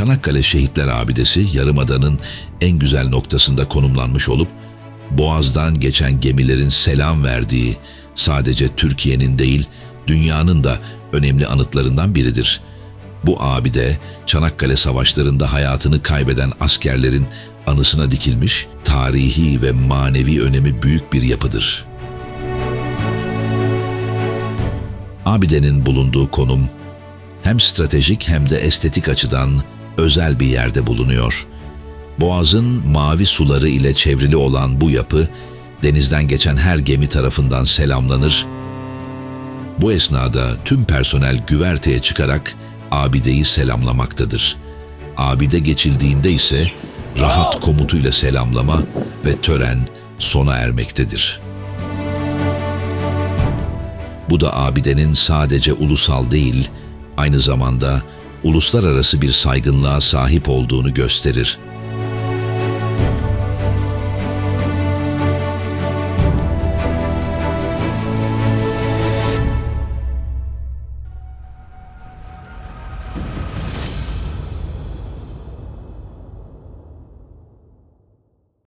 Çanakkale Şehitler Abidesi Yarımada'nın en güzel noktasında konumlanmış olup Boğaz'dan geçen gemilerin selam verdiği sadece Türkiye'nin değil dünyanın da önemli anıtlarından biridir. Bu abide Çanakkale Savaşları'nda hayatını kaybeden askerlerin anısına dikilmiş tarihi ve manevi önemi büyük bir yapıdır. Abidenin bulunduğu konum hem stratejik hem de estetik açıdan özel bir yerde bulunuyor. Boğaz'ın mavi suları ile çevrili olan bu yapı denizden geçen her gemi tarafından selamlanır. Bu esnada tüm personel güverteye çıkarak abideyi selamlamaktadır. Abide geçildiğinde ise rahat komutuyla selamlama ve tören sona ermektedir. Bu da abidenin sadece ulusal değil, aynı zamanda uluslararası bir saygınlığa sahip olduğunu gösterir.